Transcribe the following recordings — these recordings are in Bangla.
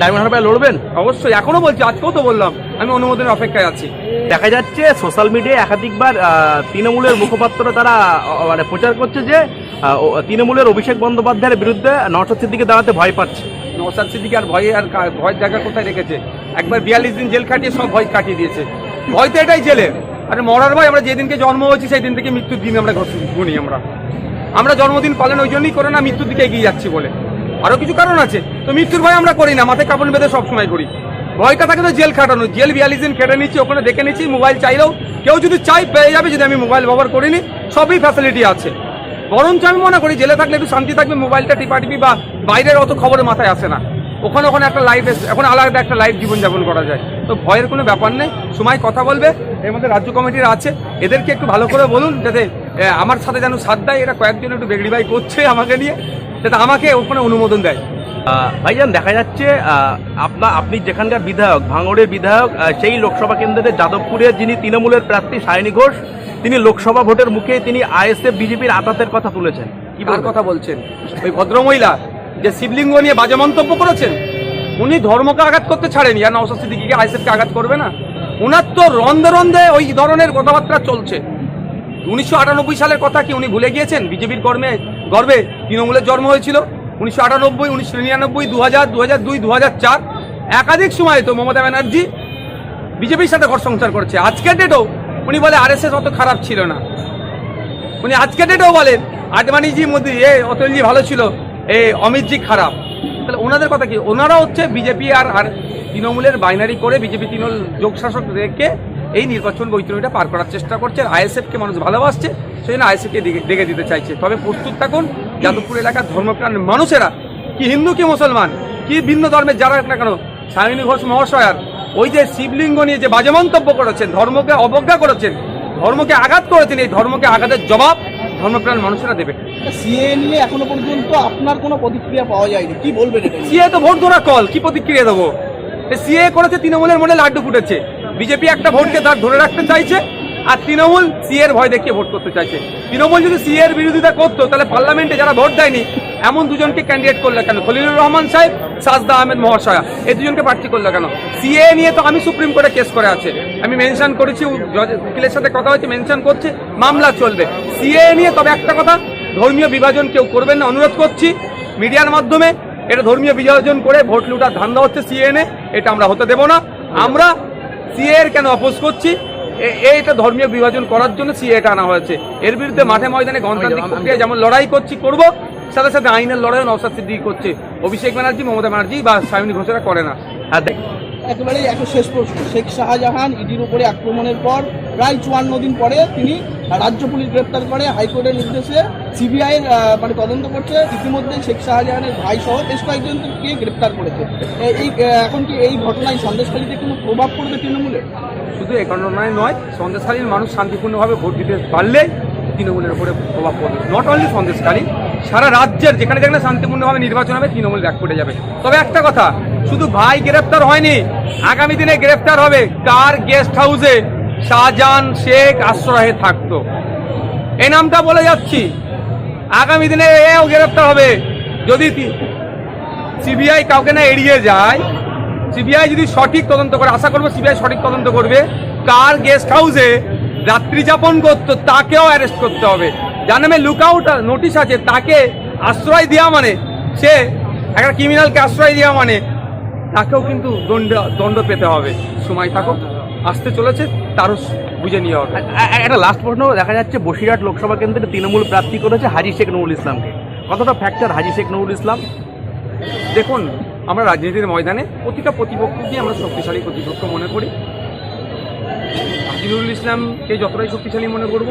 ডায়মন্ড হারবার লড়বেন? অবশ্যই এখনও বলছি আজকেও তো বললাম আমি অনুমোদনের অপেক্ষায় আছি। দেখা যাচ্ছে সোশ্যাল মিডিয়ায় একাধিকবার তৃণমূলের মুখপাত্র তারা মানে প্রচার করছে যে তৃণমূলের অভিষেক বন্দ্যোপাধ্যায়ের বিরুদ্ধে নওশাদ সিদ্দিকে দাঁড়াতে ভয় পাচ্ছে। নৌসাদ সিদ্দিকে আর ভয়ে আর ভয়ের জায়গা কোথায় রেখেছে? একবার বিয়াল্লিশ দিন জেল কাটিয়ে সব ভয় কাটিয়ে দিয়েছে। ভয় তো এটাই জেলে। আরে মরার ভয় আমরা যেদিনকে জন্ম হয়েছি সেই দিন থেকে মৃত্যুর দিন আমরা গুনি আমরা। আমরা জন্মদিন পালন ওই জন্যই করে না মৃত্যুর দিকে এগিয়ে যাচ্ছি বলে। আরও কিছু কারণ আছে। তো মৃত্যুর ভয় আমরা করি না, মাথায় কাপড় বেঁধে সবসময় করি। ভয়টা থাকে তো জেল খাটানো, জেল বিয়াল্লিশ দিন খেটে নিচ্ছি, ওখানে দেখে নিচ্ছি মোবাইল চাইলেও কেউ যদি চাই পেয়ে যাবে, যদি আমি মোবাইল ব্যবহার করিনি, সবই ফ্যাসিলিটি আছে। বরঞ্চ আমি মনে করি জেলে থাকলে একটু শান্তি থাকবে মোবাইলটা টিপাটিপি বা বাইরের অত খবরের মাথায় আসে না। ওখানে ওখানে একটা লাইফ এখন আলাদা একটা লাইফ জীবনযাপন করা যায়। তো ভয়ের কোনো ব্যাপার নেই, সময় কথা বলবে, এর মধ্যে রাজ্য কমিটির আছে, এদেরকে একটু ভালো করে বলুন, যাতে আমার সাথে যেন সাথ দেয়, এরা কয়েকজন একটু বেগড়ি ভাই করছে আমাকে নিয়ে। যাতে আমাকে ওখানে অনুমোদন দেয়। ভাইজান দেখা যাচ্ছে আপনার আপনি যেখানকার বিধায়ক ভাঙড়ের বিধায়ক সেই লোকসভা কেন্দ্রে যাদবপুরের যিনি তৃণমূলের প্রার্থী সায়নী ঘোষ তিনি লোকসভা ভোটের মুখে তিনি আইএসএফ বিজেপির আতাতের কথা তুলেছেন। কি কথা বলছেন? ওই ভদ্রমহিলা যে শিবলিঙ্গ নিয়ে বাজে মন্তব্য করেছেন? উনি ধর্মকে আঘাত করতে ছাড়েনি। আর নওশাদ সিদ্দিকিকে আইসেফকে আঘাত করবে না? ওনার তো রন্ধে রন্ধে ওই ধরনের কথাবার্তা চলছে। উনিশশো আটানব্বই সালের কথা কি উনি ভুলে গিয়েছেন? বিজেপির কর্মে গর্বে তৃণমূলের জন্ম হয়েছিল উনিশশো আটানব্বই, উনিশশো নিরানব্বই দু হাজার দু হাজার দুই দু হাজার চার। একাধিক সময় তো মমতা ব্যানার্জি বিজেপির সাথে ঘর সংসার করছে। আজকের ডেটেও উনি বলে আরএসএস অত খারাপ ছিল না। উনি আজকের ডেটেও বলেন, আডবাণীজি মোদি, এ অতলজি ভালো ছিল, এ অমিতজি খারাপ। তাহলে ওনাদের কথা কি? ওনারা হচ্ছে বিজেপি আর আর তৃণমূলের বাইনারি করে বিজেপি তৃণমূল যোগশাসক রেখে এই নির্বাচন বৈতরণীটা পার করার চেষ্টা করছে আইএসএফকে মানুষ ভালোবাসছে সেই জন্য আইএসএফকে ডেকে দিতে চাইছে। তবে প্রস্তুত থাকুন যাদবপুর এলাকার ধর্মপ্রাণ মানুষেরা কি হিন্দু কি মুসলমান কি ভিন্ন ধর্মের যারা না কেন সায়নী ঘোষ মহাশয়ার ওই যে শিবলিঙ্গ নিয়ে যে বাজে মন্তব্য করেছেন ধর্মকে অবজ্ঞা করেছেন ধর্মকে আঘাত করেছেন এই ধর্মকে আঘাতের জবাব ধর্মপ্রাণ মানুষেরা দেবে সিএ নিয়ে এখনও পর্যন্ত আপনার কোনো প্রতিক্রিয়া পাওয়া যায়নি। কি বলবেন? সিএ তো ভোট ধরা কল কি প্রতিক্রিয়া দেবো? সিএ করেছে তৃণমূলের মনে লাড্ডু ফুটেছে। বিজেপি একটা ভোটকে তার ধরে রাখতে চাইছে, আর তৃণমূল সিএ এর ভয় দেখিয়ে ভোট করতে চাইছে। তৃণমূল যদি সিএ এর বিরোধিতা করতো, তাহলে পার্লামেন্টে যারা ভোট দেয়নি, এমন দুজনকে ক্যান্ডিডেট করল কেন? খলিলুর রহমান সাহেব, সাজদা আহমেদ মহাশয়া এই দুজনকে প্রার্থী করল কেন? সিএ নিয়ে তো আমি সুপ্রিম কোর্টে কেস করে আছে। আমি মেনশন করেছি উকিলের সাথে কথা হয়েছে মেনশন করছে, মামলা চলবে। সিএ নিয়ে তবে একটা কথা, ধর্মীয় বিভাজন কেউ করবেন না, অনুরোধ করছি, মিডিয়ার মাধ্যমে এটা ধর্মীয় বিভাজন করে ভোট লুটার ধান্দা হচ্ছে সিএনএ এটা আমরা হতে দেব না। আমরা সিএ এর কেন অপোজ করছি? এইটা ধর্মীয় বিভাজন করার জন্য সিএ এটা আনা হয়েছে। এর বিরুদ্ধে মাঠে ময়দানে গণতান্ত্রিক প্রক্রিয়া যেমন লড়াই করছি করব সাথে সাথে আইনের লড়াইও নবসাদ সিদ্দিকি করছে। অভিষেক ব্যানার্জি মমতা ব্যানার্জি বা সায়নী ঘোষেরা করে না। আর দেখ একেবারেই একটা শেষ প্রশ্ন। শেখ শাহজাহান ইডির উপরে আক্রমণের পর প্রায় চুয়ান্ন দিন পরে তিনি রাজ্য পুলিশ গ্রেপ্তার করে হাইকোর্টের নির্দেশে সিবিআই মানে তদন্ত করছে। ইতিমধ্যে শেখ শাহজাহানের ভাই সহ বেশ কয়েকজনকে গ্রেপ্তার করেছে। এই এখন কি এই ঘটনায় সন্দেশকারীতে কোনো প্রভাব পড়বে তৃণমূলে শুধু এ ঘটনায় নয় সন্দেশকালীন মানুষ শান্তিপূর্ণভাবে ভোট দিতে পারলে তৃণমূলের উপরে প্রভাব পড়বে। নট অনলি সন্দেশকালী সারা রাজ্যের যেখানে যেখানে শান্তিপূর্ণভাবে নির্বাচন হবে, তৃণমূল ব্যাক করে যাবে। তবে একটা কথা, শুধু ভাই গ্রেফতার হয়নি, আগামী দিনে গ্রেফতার হবে কার গেস্ট হাউসে? শাহজাহান শেখ আশ্রয়ে থাকতো। এই নামটা বলে যাচ্ছি। আগামী দিনে এও গ্রেফতার হবে। যদি সিবিআই কাউকে না এড়িয়ে যায়, সিবিআই যদি সঠিক তদন্ত করে, আশা করব সিবিআই সঠিক তদন্ত করবে, কার গেস্ট হাউসে রাত্রি যাপন করতো, তাকেও অ্যারেস্ট করতে হবে। যার নামে লুকআউট নোটিশ আছে তাকে আশ্রয় দেওয়া মানে সে একটা ক্রিমিনালকে আশ্রয় দেওয়া মানে তাকেও কিন্তু দণ্ড দণ্ড পেতে হবে। সময় থাকুক আসতে চলেছে তারও বুঝে নিয়ে হবে। একটা লাস্ট প্রশ্ন দেখা যাচ্ছে বসিরহাট লোকসভা কেন্দ্রে তৃণমূল প্রার্থী করেছে হাজি শেখ নুরুল ইসলামকে। কতটা ফ্যাক্টর হাজি শেখ নুরুল ইসলাম? দেখুন আমরা রাজনীতির ময়দানে প্রতিটা প্রতিপক্ষ প্রতিপক্ষকে আমরা শক্তিশালী প্রতিপক্ষ মনে করি। আজিনুরুল ইসলামকে যতটাই শক্তিশালী মনে করব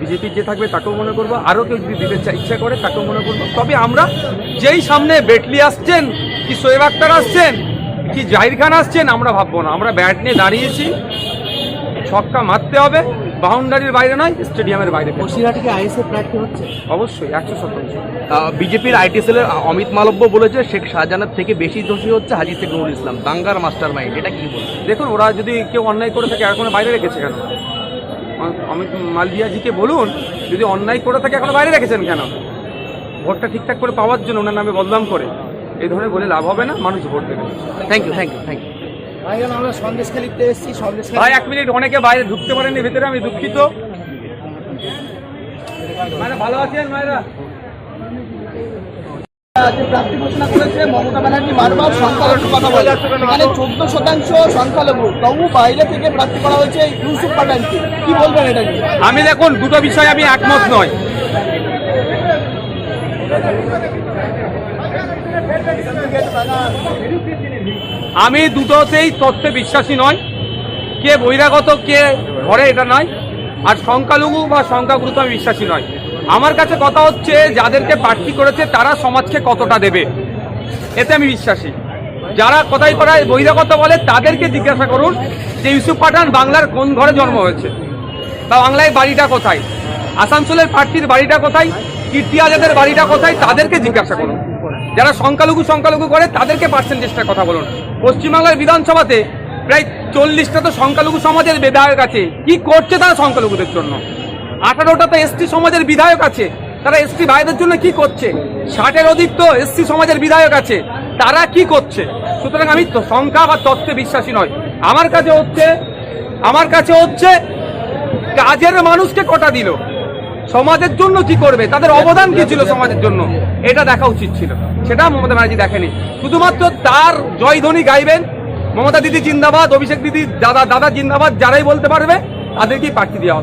বিজেপির যে থাকবে তাকেও মনে করব। আরও কেউ যদি দিতে ইচ্ছা করে তাকেও মনে করব। তবে আমরা যেই সামনে বেটলি আসছেন কি সোয়েব আক্তার আসছেন কি জাহির খান আসছেন আমরা ভাববো না। আমরা ব্যাট নিয়ে দাঁড়িয়েছি। ছক্কা মারতে হবে। বাউন্ডারির বাইরে নয় স্টেডিয়ামের বাইরে ফেলতে হবে। বসিরহাটে প্রার্থী হচ্ছে? অবশ্যই একশো শতাংশ। বিজেপির আইটি সেলের অমিত মালব্য বলেছে শেখ শাহজাহানের থেকে বেশি দোষী হচ্ছে হাজি শেখ নুরুল ইসলাম। দাঙ্গার মাস্টার মাইন্ড এটা কি বলছে দেখুন ওরা যদি কেউ অন্যায় করে থাকে এখনও বাইরে রেখেছে কেন? অমিত মালভিয়াজিকে বলুন যদি অন্যায় করে থাকে এখন বাইরে রেখেছেন কেন? ভোটটা ঠিকঠাক করে পাওয়ার জন্য ওনার নামে বদনাম করে। এই ধরনের বলে লাভ হবে না মানুষ ভোট দেবে। Thank you thank you thank you ভাই আমরা সন্দেশখালিতে এসেছি সন্দেশখালি ভাই এক মিনিট অনেকে বাইরে ঢুকতে পারেননি ভেতরে আমি দুঃখিত। মানে ভালো আছেন মায়েরা চোদ্দ শতাংশ সংখ্যালঘু। তবু বাইরে থেকে আমি দেখুন, দুটো বিষয় আমি একমত নয় আমি দুটোতেই তথ্যে বিশ্বাসী নয় কে বহিরাগত, কে ঘরে, এটা নয়। আর সংখ্যালঘু বা সংখ্যাগুরুত্ব আমি বিশ্বাসী নয় আমার কাছে কথা হচ্ছে, যাদেরকে প্রার্থী করেছে, তারা সমাজকে কতটা দেবে? এতে আমি বিশ্বাসী। যারা কথাই পাড়ায় বহিরাগত বলে, তাদেরকে জিজ্ঞাসা করুন যে ইউসুফ পাঠান বাংলার কোন ঘরে জন্ম হয়েছে? বা বাংলায় বাড়িটা কোথায়? আসানসোলের প্রার্থীর বাড়িটা কোথায়? কীর্তি আজাদের বাড়িটা কোথায়? তাদেরকে জিজ্ঞাসা করুন। যারা সংখ্যালঘু সংখ্যালঘু করে, তাদেরকে পার্সেন্টেজটার কথা বলুন। পশ্চিমবাংলার বিধানসভাতে প্রায় চল্লিশটা তো সংখ্যালঘু সমাজের বিধায়ক আছে কি করছে তারা সংখ্যালঘুদের জন্য? আঠারোটা তো এসটি সমাজের বিধায়ক আছে। তারা এসটি ভাইদের জন্য কি করছে? ষাটের অধিক তো এসসি সমাজের বিধায়ক আছে। তারা কি করছে? সুতরাং আমি সংখ্যা বা তত্ত্বে বিশ্বাসী নয়। আমার কাছে হচ্ছে, আমার কাছে হচ্ছে, কাজের মানুষকে কটা দিল? সমাজের জন্য কি করবে? তাদের অবদান কি ছিল সমাজের জন্য? এটা দেখা উচিত ছিল। সেটা মমতা ব্যানার্জি দেখেনি। শুধুমাত্র তার জয়ধ্বনি গাইবেন মমতা দিদি জিন্দাবাদ, অভিষেক দিদি দাদা দাদা জিন্দাবাদ, যারাই বলতে পারবে, তাদেরকেই প্রার্থী দেওয়া